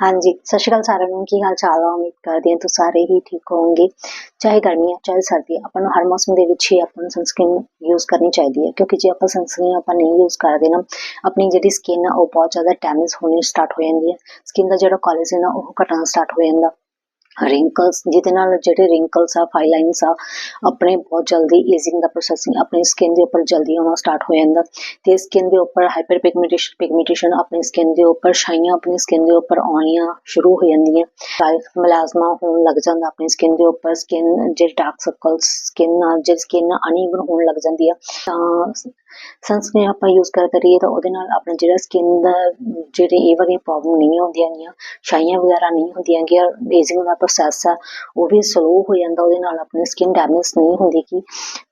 ਹਾਂਜੀ, ਸਤਿ ਸ਼੍ਰੀ ਅਕਾਲ ਸਾਰਿਆਂ ਨੂੰ। ਕੀ ਹਾਲ ਚਾਲ ਆ? ਉਮੀਦ ਕਰਦੀ ਹਾਂ ਤੁਸੀਂ ਸਾਰੇ ਹੀ ਠੀਕ ਹੋਵੋਗੇ। ਚਾਹੇ ਗਰਮੀ ਹੈ ਚਾਹੇ ਸਰਦੀ ਹੈ ਆਪਾਂ ਨੂੰ ਹਰ ਮੌਸਮ ਦੇ ਵਿੱਚ ਹੀ ਆਪਾਂ ਨੂੰ ਸਨਸਕ੍ਰੀਨ ਯੂਜ਼ ਕਰਨੀ ਚਾਹੀਦੀ ਹੈ ਕਿਉਂਕਿ ਜੇ ਆਪਾਂ ਸਨਸਕ੍ਰੀਨ ਆਪਾਂ ਨਹੀਂ ਯੂਜ਼ ਕਰਦੇ ਨਾ, ਆਪਣੀ ਜਿਹੜੀ ਸਕਿਨ ਆ ਉਹ ਬਹੁਤ ਜ਼ਿਆਦਾ ਡੈਮੇਜ ਹੋਣੀ ਸਟਾਰਟ ਹੋ ਜਾਂਦੀ ਹੈ ਸਕਿਨ ਦਾ ਜਿਹੜਾ ਕੋਲੇਜਨ ਆ, ਉਹ ਘਟਣਾ ਸਟਾਰਟ ਹੋ ਜਾਂਦਾ। ਰਿੰਕਲਸ ਜਿਹਦੇ ਨਾਲ ਜਿਹੜੇ ਰਿੰਕਲਸ ਆ ਫਾਈਲਾਈਨਸ ਆ, ਆਪਣੇ ਬਹੁਤ ਜਲਦੀ ਏਜਿੰਗ ਦਾ ਪ੍ਰੋਸੈਸਿੰਗ ਆਪਣੀ ਸਕਿਨ ਦੇ ਉੱਪਰ ਜਲਦੀ ਆਉਣਾ ਸਟਾਰਟ ਹੋ ਜਾਂਦਾ। ਤੇ ਸਕਿਨ ਦੇ ਉੱਪਰ ਹਾਈਪਰ ਪਿਗਮੈਂਟੇਸ਼ਨ ਪਿਗਮੈਂਟੇਸ਼ਨ ਆਪਣੀ ਸਕਿਨ ਦੇ ਉੱਪਰ, ਛਾਈਆਂ ਆਪਣੀ ਸਕਿਨ ਦੇ ਉੱਪਰ ਆਉਣੀਆਂ ਸ਼ੁਰੂ ਹੋ ਜਾਂਦੀਆਂ। ਲਾਈਫ ਮਲਾਜ਼ਮਾ ਹੋਣ ਲੱਗ ਜਾਂਦਾ ਆਪਣੀ ਸਕਿਨ ਦੇ ਉੱਪਰ ਸਕਿਨ ਜਿਹੜੇ ਡਾਰਕ ਸਰਕਲਸ ਸਕਿਨ ਨਾਲ, ਜਿਹੜੀ ਸਕਿਨ ਅਨਈਵਨ ਹੋਣ ਲੱਗ ਜਾਂਦੀ ਆ, ਤਾਂ ਸਨਸਕ੍ਰੀਨ ਆਪਾਂ ਯੂਜ਼ ਕਰਦੇ ਰਹੀਏ ਤਾਂ ਉਹਦੇ ਨਾਲ ਆਪਣਾ ਜਿਹੜਾ ਸਕਿਨ ਦਾ, ਜਿਹੜੇ ਇਹ ਵਾਲੀਆਂ ਪ੍ਰੋਬਲਮ ਨਹੀਂ ਹੁੰਦੀਆਂ ਗੀਆਂ, ਛਾਈਆਂ ਵਗੈਰਾ ਨਹੀਂ ਹੁੰਦੀਆਂ ਗੀਆਂ ਏਜਿੰਗ ਦਾ ਪ੍ਰੋਸੈਸ ਆ, ਉਹ ਵੀ ਸਲੋ ਹੋ ਜਾਂਦਾ, ਉਹਦੇ ਨਾਲ ਆਪਣੀ ਸਕਿਨ ਡੈਮੇਜ ਨਹੀਂ ਹੁੰਦੀ ਗੀ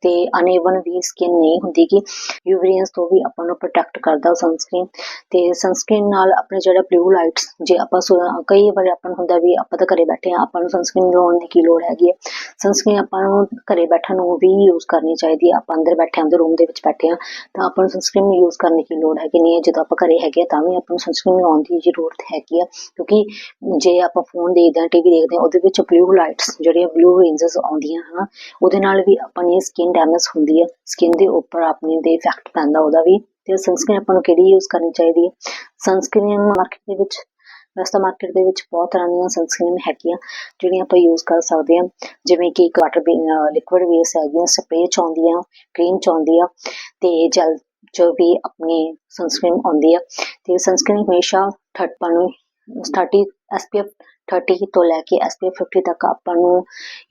ਤੇ ਅਨਈਵਨ ਵੀ ਸਕਿਨ ਨਹੀਂ ਹੁੰਦੀ ਗੀ ਯੂਵੀਰੀਅੰਸ ਤੋਂ ਵੀ ਆਪਾਂ ਨੂੰ ਪ੍ਰੋਟੈਕਟ ਕਰਦਾ ਸਨਸਕ੍ਰੀਨ ਤੇ ਸਨਸਕ੍ਰੀਨ ਨਾਲ ਆਪਣੇ ਜਿਹੜਾ ਬਲੂ ਲਾਈਟਸ ਜੇ ਆਪਾਂ ਕਈ ਵਾਰ ਆਪਾਂ ਨੂੰ ਹੁੰਦਾ ਵੀ ਆਪਾਂ ਤਾਂ ਘਰੇ ਬੈਠੇ ਆ ਆਪਾਂ ਨੂੰ ਸਨਸਕ੍ਰੀਨ ਲਾਉਣ ਦੀ ਕੀ ਲੋੜ ਹੈਗੀ ਹੈ ਸਨਸਕ੍ਰੀਨ ਆਪਾਂ ਨੂੰ ਘਰੇ ਬੈਠਣ ਨੂੰ ਵੀ ਯੂਜ਼ ਕਰਨੀ ਚਾਹੀਦੀ ਹੈ ਆਪਾਂ ਅੰਦਰ ਬੈਠੇ ਆਂ ਦੇ ਰੂਮ ਦੇ ਵਿੱਚ ਬੈਠੇ ਆ ਤਾਂ ਆਪਾਂ ਨੂੰ ਸਨਸਕ੍ਰੀਨ ਯੂਜ਼ ਕਰਨ ਦੀ ਲੋੜ ਹੈਗੀ ਨਹੀਂ ਹੈ। ਜਦੋਂ ਆਪਾਂ ਘਰੇ ਹੈਗੇ ਆ, ਤਾਂ ਵੀ ਆਪਾਂ ਨੂੰ ਸਨਸਕ੍ਰੀਨ ਲਾਉਣ ਦੀ ਜ਼ਰੂਰਤ ਹੈਗੀ ਆ। ਕਿਉਂਕਿ ਜੇ ਆਪਾਂ ਫੋਨ ਦੇਖਦੇ ਆ ਟੀਵੀ ਦੇਖਦੇ ਆ, ਉਹਦੇ ਵਿੱਚ ਬਲੂ ਲਾਈਟਸ ਜਿਹੜੀਆਂ ਬਲੂ ਰੇਂਜਸ ਆਉਂਦੀਆਂ, ਹਨਾ, ਉਹਦੇ ਨਾਲ ਵੀ ਆਪਣੀ ਸਕਿਨ ਡੈਮੇਜ ਹੁੰਦੀ ਹੈ ਸਕਿਨ ਦੇ ਉੱਪਰ ਆਪਣੀ ਦੇ ਇਫੈਕਟ ਪੈਂਦਾ ਉਹਦਾ ਵੀ। ਤੇ ਸਨਸਕ੍ਰੀਨ ਆਪਾਂ ਨੂੰ ਕਿਹੜੀ ਯੂਜ਼ ਕਰਨੀ ਚਾਹੀਦੀ ਹੈ ਸਨਸਕ੍ਰੀਨ ਮਾਰਕੀਟ ਦੇ ਵਿੱਚ ਵੈਸੇ ਤਾਂ ਮਾਰਕੀਟ ਦੇ ਵਿੱਚ ਬਹੁਤ ਤਰ੍ਹਾਂ ਦੀਆਂ ਸਨਸਕ੍ਰੀਨ ਹੈਗੀਆਂ, ਜਿਹੜੀਆਂ ਆਪਾਂ ਯੂਜ਼ ਕਰ ਸਕਦੇ ਹਾਂ। ਜਿਵੇਂ ਕਿ ਇੱਕ ਵਾਟਰ ਲਿਕਵਿਡ ਬੇਸ ਹੈਗੀਆਂ ਸਪਰੇਅ ਚ ਆਉਂਦੀਆਂ ਕਰੀਮ ਚ ਆਉਂਦੀ ਆ ਤੇ ਜੈਲ ਜੋ ਵੀ ਆਪਣੀ ਸਨਸਕ੍ਰੀਨ ਆਉਂਦੀ ਆ। ਤੇ ਸਨਸਕ੍ਰੀਨ ਹਮੇਸ਼ਾ 30 ਨੂੰ 30 SPF 30 ਤੋਂ ਲੈ ਕੇ SPF 50 ਤੱਕ ਆਪਾਂ ਨੂੰ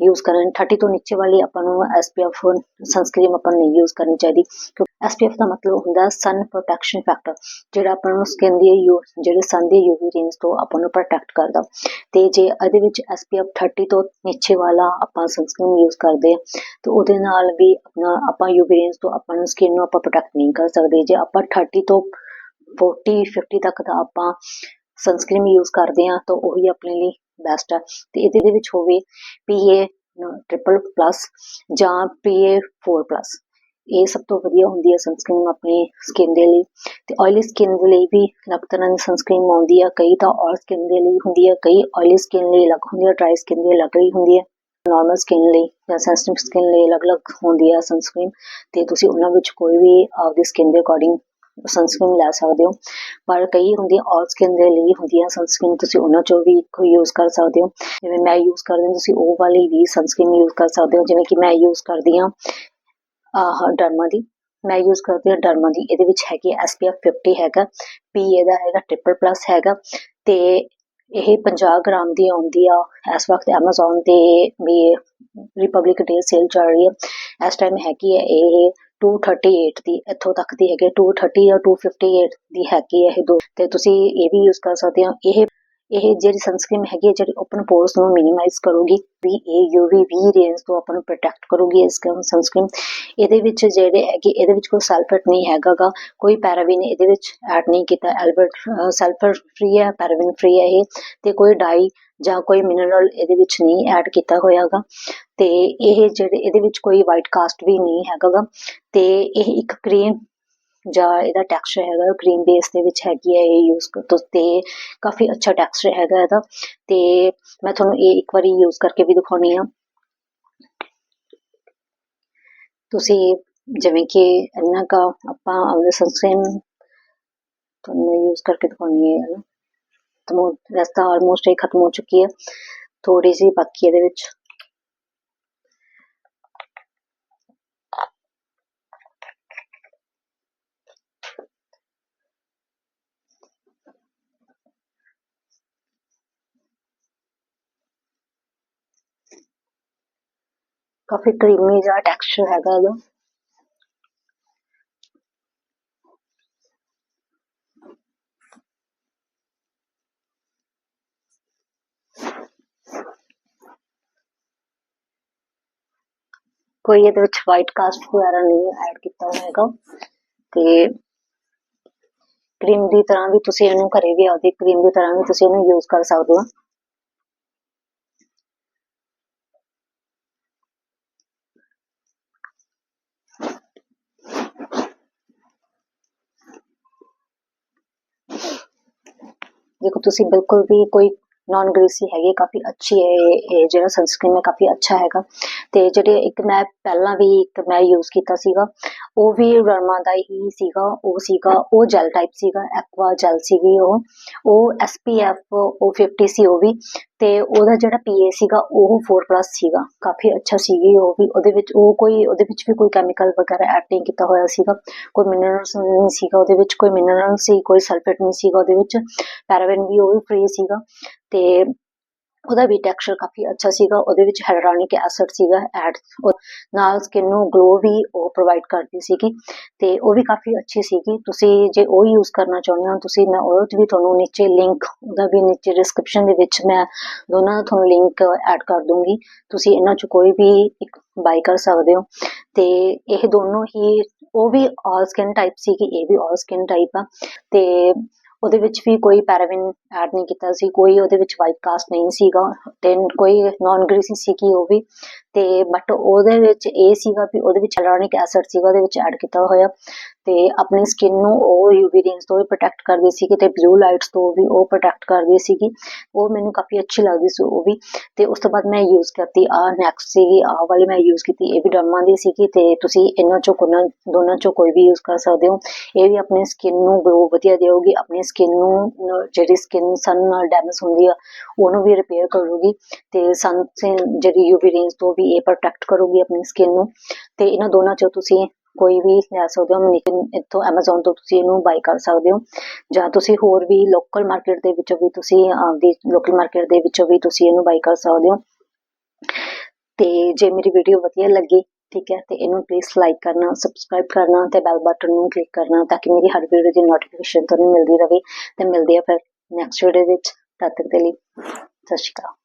ਯੂਜ਼ ਕਰਨ 30 ਤੋਂ ਨੀਚੇ ਵਾਲੀ ਆਪਾਂ ਨੂੰ SPF ਸਨਸਕ੍ਰੀਮ ਆਪਾਂ ਨੂੰ ਨਹੀਂ ਯੂਜ਼ ਕਰਨੀ ਚਾਹੀਦੀ, ਕਿਉਂਕਿ SPF ਦਾ ਮਤਲਬ ਹੁੰਦਾ ਸਨ ਪ੍ਰੋਟੈਕਸ਼ਨ ਫੈਕਟਰ ਜਿਹੜਾ ਆਪਾਂ ਨੂੰ ਸਕਿਨ ਦੀ ਯੂ, ਜਿਹੜੇ ਸਨ ਦੀ ਯੂਵੀ ਰੇਂਜ ਤੋਂ ਆਪਾਂ ਨੂੰ ਪ੍ਰੋਟੈਕਟ ਕਰਦਾ। ਤੇ ਜੇ ਇਹਦੇ ਵਿੱਚ SPF 30 ਤੋਂ ਨੀਚੇ ਵਾਲਾ ਆਪਾਂ ਸਨਸਕ੍ਰੀਮ ਯੂਜ਼ ਕਰਦੇ ਆ ਤੇ ਉਹਦੇ ਨਾਲ ਵੀ ਆਪਣਾ ਆਪਾਂ ਯੂਵੀ ਰੇਂਜ ਤੋਂ ਆਪਾਂ ਨੂੰ ਸਕਿਨ ਨੂੰ ਆਪਾਂ ਪ੍ਰੋਟੈਕਟ ਨਹੀਂ ਕਰ ਸਕਦੇ। ਜੇ ਆਪਾਂ 30 ਤੋਂ 40 50 ਤੱਕ ਦਾ ਆਪਾਂ ਸਨਸਕ੍ਰੀਨ ਯੂਜ਼ ਕਰਦੇ ਆ ਤਾਂ ਉਹੀ ਆਪਣੇ ਲਈ ਬੈਸਟ ਆ। ਤੇ ਇਹਦੇ ਦੇ ਵਿੱਚ ਹੋਵੇ PA ਟ੍ਰਿਪਲ ਪਲੱਸ ਜਾਂ PA 4 ਪਲੱਸ ਇਹ ਸਭ ਤੋਂ ਵਧੀਆ ਹੁੰਦੀ ਹੈ ਸਨਸਕ੍ਰੀਨ ਆਪਣੀ ਸਕਿਨ ਦੇ ਲਈ। ਤੇ ਆਇਲੀ ਸਕਿਨ ਦੇ ਲਈ ਵੀ ਅਲੱਗ ਤਰ੍ਹਾਂ ਦੀ ਸਨਸਕ੍ਰੀਮ ਆਉਂਦੀ ਆ। ਕਈ ਤਾਂ ਆਇਲ ਸਕਿਨ ਦੇ ਲਈ ਹੁੰਦੀ ਆ, ਕਈ ਆਇਲੀ ਸਕਿਨ ਲਈ ਅਲੱਗ ਹੁੰਦੀ ਆ ਡਰਾਈ ਸਕਿਨ ਲਈ ਅਲੱਗ ਹੀ ਹੁੰਦੀ ਆ। ਨਾਰਮਲ ਸਕਿਨ ਲਈ ਜਾਂ ਸੈਂਸਿਟਿਵ ਸਕਿਨ ਲਈ ਅਲੱਗ-ਅਲੱਗ ਹੁੰਦੀ ਆ ਸਨਸਕ੍ਰੀਨ ਤੇ ਤੁਸੀਂ ਉਹਨਾਂ ਵਿੱਚ ਕੋਈ ਵੀ ਆਪਦੀ ਸਕਿਨ ਦੇ ਅਕੋਰਡਿੰਗ ਸਨਸਕ੍ਰੀਨ ਲੈ ਸਕਦੇ ਹੋ। ਪਰ ਕਈ ਹੁੰਦੀਆਂ ਆਲ ਸਕਿਨ ਦੇ ਲਈ ਹੁੰਦੀਆਂ ਸਨਸਕ੍ਰੀਨ ਤੁਸੀਂ ਉਹਨਾਂ ਚੋਂ ਵੀ ਇੱਕ ਯੂਜ਼ ਕਰ ਸਕਦੇ ਹੋ। ਜਿਵੇਂ ਮੈਂ ਯੂਜ਼ ਕਰਦੀ ਹਾਂ, ਤੁਸੀਂ ਉਹ ਵਾਲੀ ਵੀ ਸਨਸਕ੍ਰੀਨ ਯੂਜ਼ ਕਰ ਸਕਦੇ ਹੋ। ਜਿਵੇਂ ਕਿ ਮੈਂ ਯੂਜ਼ ਕਰਦੀ ਹਾਂ, ਆਹ ਡਰਮਾ ਦੀ। ਮੈਂ ਯੂਜ਼ ਕਰਦੀ ਹਾਂ ਡਰਮਾ ਦੀ। ਇਹਦੇ ਵਿੱਚ ਹੈਗੀ SPF 50 ਹੈਗਾ। PA ਦਾ ਹੈਗਾ ਟ੍ਰਿਪਲ ਪਲੱਸ ਹੈਗਾ। ਤੇ ਇਹ 50 ਗ੍ਰਾਮ ਦੀ ਆਉਂਦੀ ਆ। ਇਸ ਵਕਤ Amazon ਤੇ ਵੀ ਰਿਪਬਲਿਕ ਡੇ ਸੇਲ ਚੱਲ ਰਹੀ ਹੈ। ਇਸ ਟਾਈਮ ਹੈਗੀ ਹੈ ਇਹ 238 ਦੀ, ਇੱਥੋਂ ਤੱਕ ਦੀ ਹੈਗੀ ਹੈ। 230 ਜਾਂ 258 ਦੀ ਹੈਗੀ ਹੈ ਇਹ ਦੋ। ਤੇ ਤੁਸੀਂ ਇਹ ਵੀ ਯੂਜ਼ ਕਰ ਸਕਦੇ ਹੋ। ਇਹ ਇਹ ਜਿਹੜੀ ਸਨਸਕ੍ਰੀਨ ਹੈਗੀ ਹੈ, ਜਿਹੜੀ ਓਪਨ ਪੋਰਸ ਨੂੰ ਮਿਨੀਮਾਈਜ਼ ਕਰੂਗੀ, ਵੀ ਇਹ ਯੂਵੀ ਵੀ ਰੇਂਜ ਤੋਂ ਆਪਾਂ ਨੂੰ ਪ੍ਰੋਟੈਕਟ ਕਰੂਗੀ ਇਸ ਸਨਸਕ੍ਰੀਨ ਇਹਦੇ ਵਿੱਚ ਜਿਹੜੇ ਹੈਗੇ, ਇਹਦੇ ਵਿੱਚ ਕੋਈ ਸਲਫੇਟ ਨਹੀਂ ਹੈਗਾਗਾ ਕੋਈ ਪੈਰਾਬਿਨ ਇਹਦੇ ਵਿੱਚ ਐਡ ਨਹੀਂ ਕੀਤਾ। ਐਲਬਰਟ ਸਲਫਰ ਫ੍ਰੀ ਹੈ ਪੈਰਾਬਿਨ ਫ੍ਰੀ ਹੈ ਇਹ। ਤੇ ਕੋਈ ਡਾਈ ਜਾਂ ਕੋਈ ਮਿਨਰਲ ਇਹਦੇ ਵਿੱਚ ਨਹੀਂ ਐਡ ਕੀਤਾ ਹੋਇਆਗਾ, ਤੇ ਇਹ ਜਿਹੜੇ ਇਹਦੇ ਵਿੱਚ ਕੋਈ ਵਾਈਟ ਕਾਸਟ ਵੀ ਨਹੀਂ ਹੈਗਾਗਾ, ਤੇ ਇਹ ਇੱਕ ਕਰੀਮ ਜਾਂ ਇਹਦਾ ਟੈਕਸਚਰ ਹੈਗਾ ਕਰੀਮ ਬੇਸ ਦੇ ਵਿੱਚ ਹੈਗੀ ਹੈ ਇਹ ਯੂਜ਼ ਤੇ ਕਾਫੀ ਅੱਛਾ ਟੈਕਸਚਰ ਹੈਗਾ ਇਹਦਾ, ਤੇ ਮੈਂ ਤੁਹਾਨੂੰ ਇਹ ਇੱਕ ਵਾਰੀ ਯੂਜ਼ ਕਰਕੇ ਵੀ ਦਿਖਾਉਣੀ ਆ। ਤੁਸੀਂ ਜਿਵੇਂ ਕਿ ਇਹਨਾਂ ਕਾ ਆਪਾਂ ਆਪਣੇ ਸਨਸਕ੍ਰੀਨ ਤੁਹਾਨੂੰ ਯੂਜ਼ ਕਰਕੇ ਦਿਖਾਉਣੀ ਹੈ ਨਾ? तो रास्ता ऑलमोस्ट ही खत्म हो चुकी है थोड़ी सी बाकी है ਇਹਦੇ ਵਿੱਚ ਕਾਫੀ ਕਰੀਮੀ ਜਿਹਾ ਟੈਕਸਚਰ ਹੈਗਾ ਇਹਦਾ ਕੋਈ ਇਹਦੇ ਵਿੱਚ ਵਾਈਟ ਕਾਸਟ ਵਗੈਰਾ ਨਹੀਂ ਐਡ ਕੀਤਾ ਹੋਇਆ ਹੈਗਾ। ਤੇ ਕਰੀਮ ਦੀ ਤਰ੍ਹਾਂ ਵੀ ਤੁਸੀਂ ਇਹਨੂੰ ਘਰੇ ਵੀ ਆਪਦੀ ਕਰੀਮ ਦੀ ਤਰ੍ਹਾਂ ਵੀ ਤੁਸੀਂ ਇਹਨੂੰ ਯੂਜ਼ ਕਰ ਸਕਦੇ ਹੋ। ਦੇਖੋ ਤੁਸੀਂ ਬਿਲਕੁਲ ਵੀ ਕੋਈ ਨਾਨ ਗ੍ਰੀਸੀ ਹੈਗੀ, ਕਾਫੀ ਅੱਛੀ ਹੈ ਇਹ ਜਿਹੜਾ ਸਨਸਕ੍ਰੀਨ ਹੈ, ਕਾਫੀ ਅੱਛਾ ਹੈਗਾ। ਤੇ ਜਿਹੜੇ ਇੱਕ ਮੈਂ ਪਹਿਲਾਂ ਵੀ ਇੱਕ ਮੈਂ ਯੂਜ਼ ਕੀਤਾ ਸੀਗਾ, ਉਹ ਵੀ ਰਰਮਾ ਦਾ ਹੀ ਸੀਗਾ, ਉਹ ਸੀਗਾ, ਉਹ ਜੈਲ ਟਾਈਪ ਸੀਗਾ ਐਕਵਾ ਜੈਲ ਸੀਗੀ ਉਹ। ਉਹ SPF ਉਹ 50 ਸੀ ਉਹ ਵੀ। ਤੇ ਉਹਦਾ ਜਿਹੜਾ PA ਸੀਗਾ, ਉਹ 4+ ਸੀਗਾ। ਕਾਫੀ ਅੱਛਾ ਸੀਗੀ ਉਹ ਵੀ। ਉਹਦੇ ਵਿੱਚ ਉਹ ਕੋਈ, ਉਹਦੇ ਵਿੱਚ ਵੀ ਕੋਈ ਕੈਮੀਕਲ ਵਗੈਰਾ ਐਡ ਨਹੀਂ ਕੀਤਾ ਹੋਇਆ ਸੀਗਾ। ਕੋਈ ਮਿਨਰਲਸ ਨਹੀਂ ਸੀਗਾ ਉਹਦੇ ਵਿੱਚ। ਕੋਈ ਮਿਨਰਲ ਸੀ, ਕੋਈ ਸਲਫੇਟ ਨਹੀਂ ਸੀਗਾ ਉਹਦੇ ਵਿੱਚ। ਪੈਰਾਬੈਨ ਵੀ ਉਹ ਵੀ ਫ੍ਰੀ ਸੀਗਾ। ਤੇ ਉਹਦਾ ਵੀ ਟੈਕਸਚਰ ਕਾਫੀ ਅੱਛਾ ਸੀਗਾ, ਉਹਦੇ ਵਿੱਚ ਹੈਲਰਾਨਿਕ ਐਸਿਡ ਸੀਗਾ ਐਡ ਨਾਲ ਸਕਿਨ ਨੂੰ ਗਲੋ ਵੀ ਉਹ ਪ੍ਰੋਵਾਈਡ ਕਰਦੀ ਸੀਗੀ ਤੇ ਉਹ ਵੀ ਕਾਫੀ ਅੱਛੀ ਸੀਗੀ। ਤੁਸੀਂ ਜੇ ਉਹ ਯੂਜ਼ ਕਰਨਾ ਚਾਹੁੰਦੇ ਹੋ, ਤੁਸੀਂ ਮੈਂ ਉਹਦੇ 'ਚ ਵੀ ਤੁਹਾਨੂੰ ਨੀਚੇ ਲਿੰਕ ਉਹਦਾ ਵੀ ਨੀਚੇ ਡਿਸਕ੍ਰਿਪਸ਼ਨ ਦੇ ਵਿੱਚ ਮੈਂ ਦੋਨਾਂ ਦਾ ਤੁਹਾਨੂੰ ਲਿੰਕ ਐਡ ਕਰ ਦੂੰਗੀ। ਤੁਸੀਂ ਇਹਨਾਂ 'ਚ ਕੋਈ ਵੀ ਇੱਕ ਬਾਈ ਕਰ ਸਕਦੇ ਹੋ ਤੇ ਇਹ ਦੋਨੋਂ ਹੀ, ਉਹ ਵੀ ਆਲ ਸਕਿਨ ਟਾਈਪ ਸੀਗੀ, ਇਹ ਵੀ ਆਲ ਸਕਿਨ ਟਾਈਪ ਆ ਤੇ ਉਹਦੇ ਵਿੱਚ ਵੀ ਕੋਈ ਪੈਰਾਬਿਨ ਐਡ ਨਹੀਂ ਕੀਤਾ ਸੀ, ਕੋਈ ਉਹਦੇ ਵਿੱਚ ਵਾਈਟ ਕਾਸਟ ਨਹੀਂ ਸੀਗਾ ਤੇ ਕੋਈ ਨਾਨ ਗ੍ਰੀਸੀ ਸੀਗੀ ਉਹ ਵੀ, ਤੇ ਬਟ ਉਹਦੇ ਵਿੱਚ ਇਹ ਸੀਗਾ ਵੀ ਉਹਦੇ ਵਿੱਚ ਹੈਲਰਾਨਿਕ ਐਸਿਡ ਸੀਗਾ, ਉਹਦੇ ਵਿੱਚ ਐਡ ਕੀਤਾ ਹੋਇਆ, ਤੇ ਆਪਣੀ ਸਕਿਨ ਨੂੰ ਉਹ ਯੂਵੀ ਰੇਂਜ ਤੋਂ ਵੀ ਪ੍ਰੋਟੈਕਟ ਕਰਦੀ ਸੀ ਤੇ ਬਲੂ ਲਾਈਟਸ ਤੋਂ ਵੀ ਉਹ ਪ੍ਰੋਟੈਕਟ ਕਰਦੀ ਸੀਗੀ, ਉਹ ਮੈਨੂੰ ਕਾਫੀ ਅੱਛੀ ਲੱਗਦੀ ਸੀ ਉਹ ਵੀ, ਤੇ ਉਸ ਤੋਂ ਬਾਅਦ ਮੈਂ ਯੂਜ਼ ਕਰਤੀ ਆ ਨੈਕਸਟ ਸੀਗੀ ਆ ਵਾਲੀ ਮੈਂ ਯੂਜ਼ ਕੀਤੀ, ਇਹ ਵੀ ਡਰਮਾ ਦੀ ਸੀਗੀ, ਤੇ ਤੁਸੀਂ ਇਹਨਾਂ ਚੋਂ ਕੋਈ ਦੋਨਾਂ ਚੋਂ ਕੋਈ ਵੀ ਯੂਜ਼ ਕਰ ਸਕਦੇ ਹੋ, ਇਹ ਵੀ ਆਪਣੀ ਸਕਿਨ ਨੂੰ ਗਲੋ ਵਧੀਆ ਦੇਊਗੀ, ਆਪਣੀ ਸਕਿਨ ਨੂੰ, ਜਿਹੜੀ ਸਕਿਨ ਸਨ ਨਾਲ ਡੈਮੇਜ ਹੁੰਦੀ ਆ, ਉਹਨੂੰ ਵੀ ਰਿਪੇਅਰ ਕਰੂਗੀ ਤੇ ਸਨ ਜਿਹੜੀ ਯੂਵੀ ਰੇਂਜ ਤੋਂ ਵੀ ਇਹ ਪ੍ਰੋਟੈਕਟ ਕਰੂਗੀ ਆਪਣੀ ਸਕਿਨ ਨੂੰ। ਤੇ ਇਹਨਾਂ ਦੋਨਾਂ ਚੋਂ ਤੁਸੀਂ ਕੋਈ ਵੀ ਲੈ ਸਕਦੇ ਹੋ ਲੇਕਿਨ ਇੱਥੋਂ Amazon ਤੋਂ ਤੁਸੀਂ ਇਹਨੂੰ ਬਾਈ ਕਰ ਸਕਦੇ ਹੋ। ਜਾਂ ਤੁਸੀਂ ਹੋਰ ਵੀ ਲੋਕਲ ਮਾਰਕੀਟ ਦੇ ਵਿੱਚੋਂ ਵੀ ਤੁਸੀਂ, ਆਪਦੀ ਲੋਕਲ ਮਾਰਕੀਟ ਦੇ ਵਿੱਚੋਂ ਵੀ ਤੁਸੀਂ ਇਹਨੂੰ ਬਾਈ ਕਰ ਸਕਦੇ ਹੋ। ਤੇ ਜੇ ਮੇਰੀ ਵੀਡੀਓ ਵਧੀਆ ਲੱਗੀ ਠੀਕ ਹੈ, ਤੇ ਇਹਨੂੰ ਪਲੀਜ਼ ਲਾਈਕ ਕਰਨਾ ਸਬਸਕ੍ਰਾਈਬ ਕਰਨਾ ਤੇ ਬੈਲ ਬਟਨ ਨੂੰ ਕਲਿੱਕ ਕਰਨਾ ਤਾਂ ਕਿ ਮੇਰੀ ਹਰ ਵੀਡੀਓ ਦੀ ਨੋਟੀਫਿਕੇਸ਼ਨ ਤੁਹਾਨੂੰ ਮਿਲਦੀ ਰਹੇ ਤੇ ਮਿਲਦੇ ਆ ਫਿਰ ਨੈਕਸਟ ਵੀਡੀਓ ਵਿੱਚ, ਤਦ ਤੱਕ ਦੇ ਲਈ ਸਤਿ ਸ਼੍ਰੀ ਅਕਾਲ।